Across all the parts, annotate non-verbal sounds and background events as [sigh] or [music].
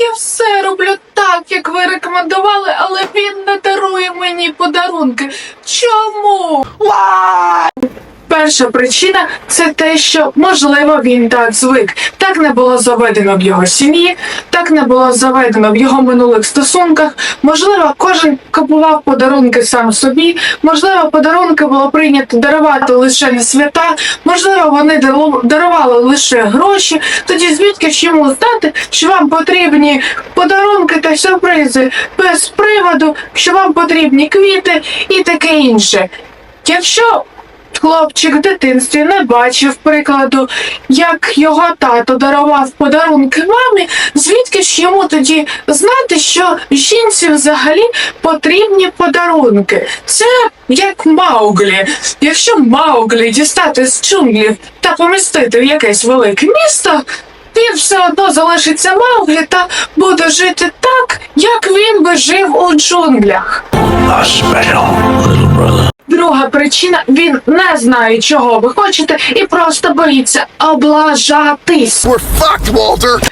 Я все роблю так, як ви рекомендували, але він не дарує мені подарунки. Чому? Перша причина це те, що можливо він так звик. Так не було заведено в його сім'ї, так не було заведено в його минулих стосунках. Можливо, кожен купував подарунки сам собі. Можливо, подарунки було прийнято дарувати лише на свята. Можливо, вони дару- дарували лише гроші. Тоді звідки ж йому знати, що вам потрібні подарунки та сюрпризи без приводу, що вам потрібні квіти і таке інше. Якщо Хлопчик в дитинстві не бачив прикладу, як його тато дарував подарунки мамі, звідки ж йому тоді знати, що жінці взагалі потрібні подарунки? Це як Мауглі. Якщо Мауглі дістати з джунглів та помістити в якесь велике місто, він все одно залишиться Мауглі та буде жити так, як він би жив у джунглях. Друга причина він не знає, чого ви хочете, і просто боїться облажатись. We're fucked, Walter!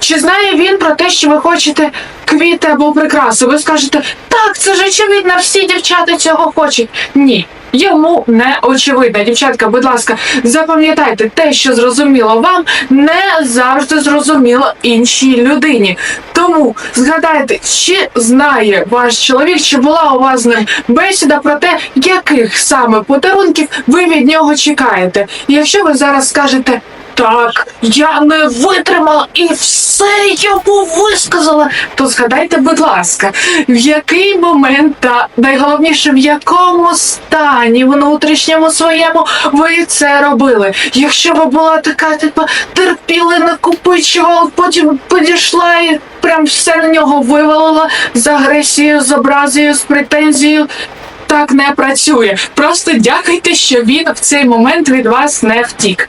Чи знає він про те, що ви хочете квіти або прикраси? Ви скажете, так, це ж очевидно, всі дівчата цього хочуть. Ні. Йому не очевидна. Дівчатка, будь ласка, запам'ятайте, те, що зрозуміло вам, не завжди зрозуміло іншій людині. Тому згадайте, чи знає ваш чоловік, чи була у вас бесіда про те, яких саме подарунків ви від нього чекаєте. І якщо ви зараз скажете так, я не витримала і все йому висказала. То згадайте, будь ласка, в який момент та найголовніше, в якому стані внутрішньому своєму ви це робили. Якщо ви була така, типу, терпіли, накопичувала, потім підійшла і прям все на нього вивалила з агресією, з образою, з претензією. Так не працює. Просто дякуйте, що він в цей момент від вас не втік.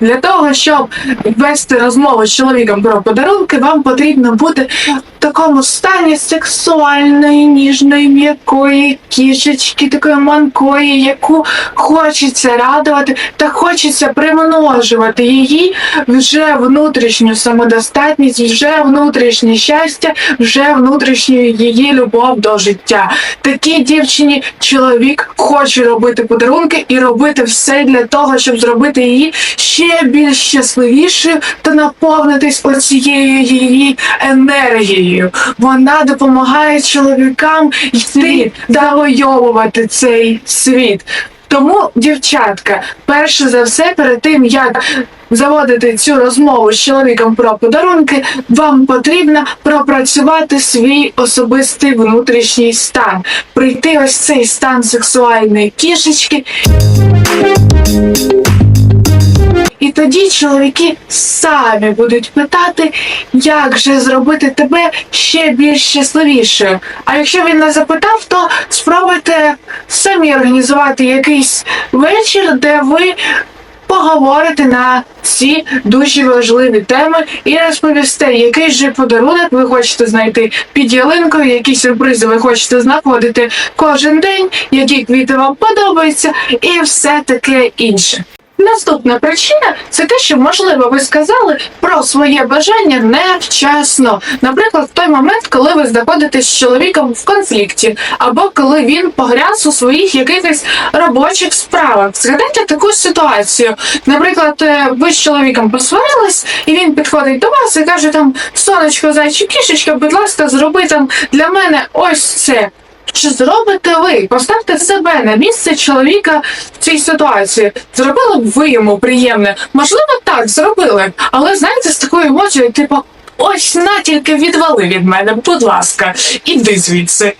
Для того, щоб вести розмову з чоловіком про подарунки, вам потрібно бути в такому стані сексуальної, ніжної, м'якої кішечки, такої манкої, яку хочеться радувати та хочеться примножувати її вже внутрішню самодостатність, вже внутрішнє щастя, вже внутрішню її любов до життя. Такій дівчині чоловік хоче робити подарунки і робити все для того, щоб зробити її ще більш щасливішою та наповнитись оцією її енергією. Вона допомагає чоловікам йти завойовувати цей світ. Тому, дівчатка, перше за все, перед тим як заводити цю розмову з чоловіком про подарунки, вам потрібно пропрацювати свій особистий внутрішній стан, прийти ось цей стан сексуальної кішечки. І тоді чоловіки самі будуть питати, як же зробити тебе ще більш щасливішою. А якщо він не запитав, то спробуйте самі організувати якийсь вечір, де ви поговорите на ці дуже важливі теми і розповісте, який же подарунок ви хочете знайти під ялинкою, які сюрпризи ви хочете знаходити кожен день, які квіти вам подобаються, і все таке інше. Наступна причина це те, що можливо ви сказали про своє бажання невчасно. Наприклад, в той момент, коли ви знаходитесь з чоловіком в конфлікті, або коли він погряз у своїх якихось робочих справах. Згадайте таку ситуацію. Наприклад, е, ви з чоловіком посварились, і він підходить до вас і каже там: сонечко, зайчик, кішечка, будь ласка, зроби там для мене ось це. Чи зробите ви? Поставте себе на місце чоловіка в цій ситуації. Зробили б ви йому приємне? Можливо, так, зробили. Але знаєте, з такою емоцією, типу, ось на тільки відвали від мене, будь ласка, іди звідси.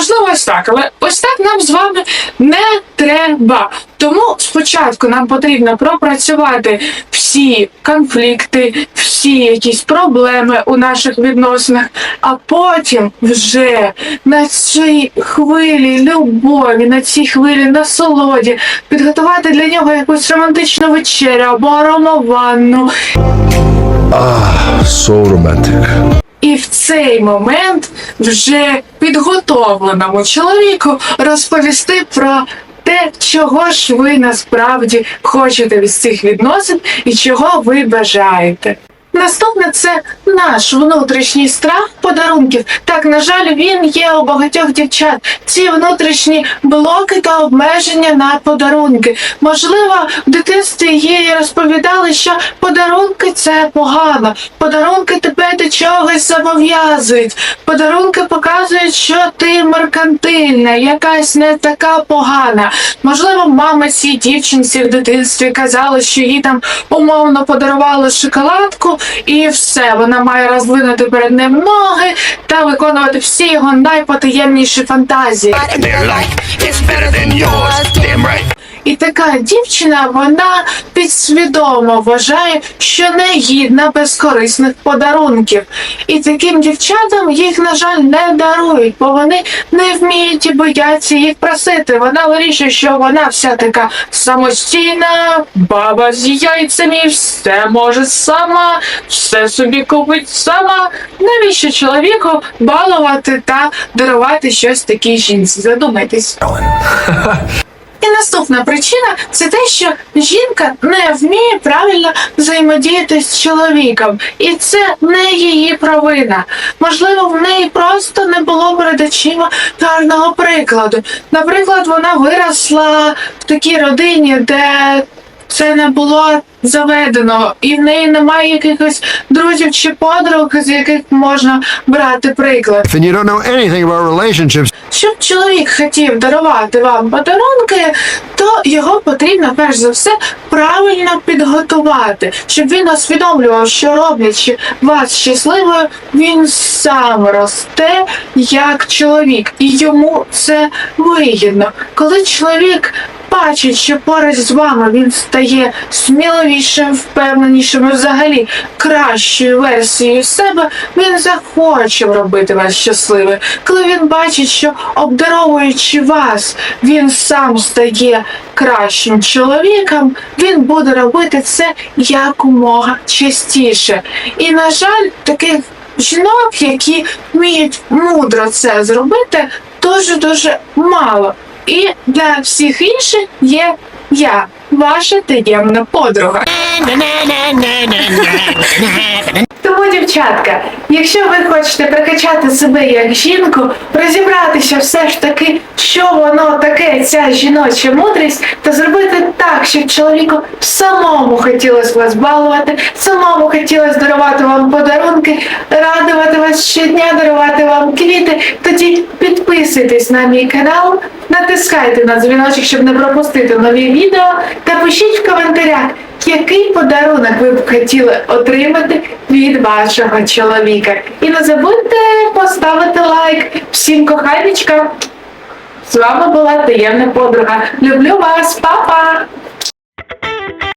Можливо, ось так, але ось так нам з вами не треба. Тому спочатку нам потрібно пропрацювати всі конфлікти, всі якісь проблеми у наших відносинах, а потім вже на цій хвилі любові, на цій хвилі насолоді підготувати для нього якусь романтичну вечерю або аромаванну, So romantic. І в цей момент вже підготовленому чоловіку розповісти про те, чого ж ви насправді хочете від цих відносин і чого ви бажаєте. Наступне це наш внутрішній страх подарунків. Так, на жаль, він є у багатьох дівчат. Ці внутрішні блоки та обмеження на подарунки. Можливо, в дитинстві їй розповідали, що подарунки це погано. Подарунки тебе до чогось зобов'язують. Подарунки показують, що ти меркантильна, якась не така погана. Можливо, мама цій дівчинці в дитинстві казала, що їй там умовно подарували шоколадку, і все, вона має розвинути перед ним ноги та виконувати всі його найпотаємніші фантазії. І така дівчина, вона підсвідомо вважає, що не гідна безкорисних подарунків. І таким дівчатам їх, на жаль, не дарують, бо вони не вміють і бояться їх просити. Вона вирішує, що вона вся така самостійна, баба з яйцями, все може сама, все собі купить сама. Навіщо чоловіку балувати та дарувати щось такій жінці? Задумайтесь. Наступна причина це те, що жінка не вміє правильно взаємодіяти з чоловіком, і це не її провина. Можливо, в неї просто не було перед очима гарного прикладу. Наприклад, вона виросла в такій родині, де це не було заведено, і в неї немає якихось друзів чи подруг, з яких можна брати приклад. And you don't know anything about relationships. Щоб чоловік хотів дарувати вам подарунки, його потрібно перш за все правильно підготувати, щоб він усвідомлював, що роблячи вас щасливою, він сам росте як чоловік, і йому це вигідно. Коли чоловік бачить, що поруч з вами він стає сміливішим, впевненішим взагалі кращою версією себе, він захоче робити вас щасливим. Коли він бачить, що обдаровуючи вас, він сам стає кращим чоловіком, він буде робити це якомога частіше. І, на жаль, таких жінок, які вміють мудро це зробити, дуже-дуже мало. І для всіх інших є я, ваша таємна подруга. [laughs] Тому, дівчатка, якщо ви хочете прокачати себе як жінку, розібратися все ж таки, що воно таке, ця жіноча мудрість, то зробити так, щоб чоловіку самому хотілося вас балувати, самому хотілося дарувати вам подарунки, радувати вас щодня, дарувати вам квіти, тоді підписуйтесь на мій канал, натискайте на дзвіночок, щоб не пропустити нові відео, та пишіть в коментарях. Який подарунок ви б хотіли отримати від вашого чоловіка? І не забудьте поставити лайк. Всім коханічкам. З вами була таємна подруга. Люблю вас, па-па!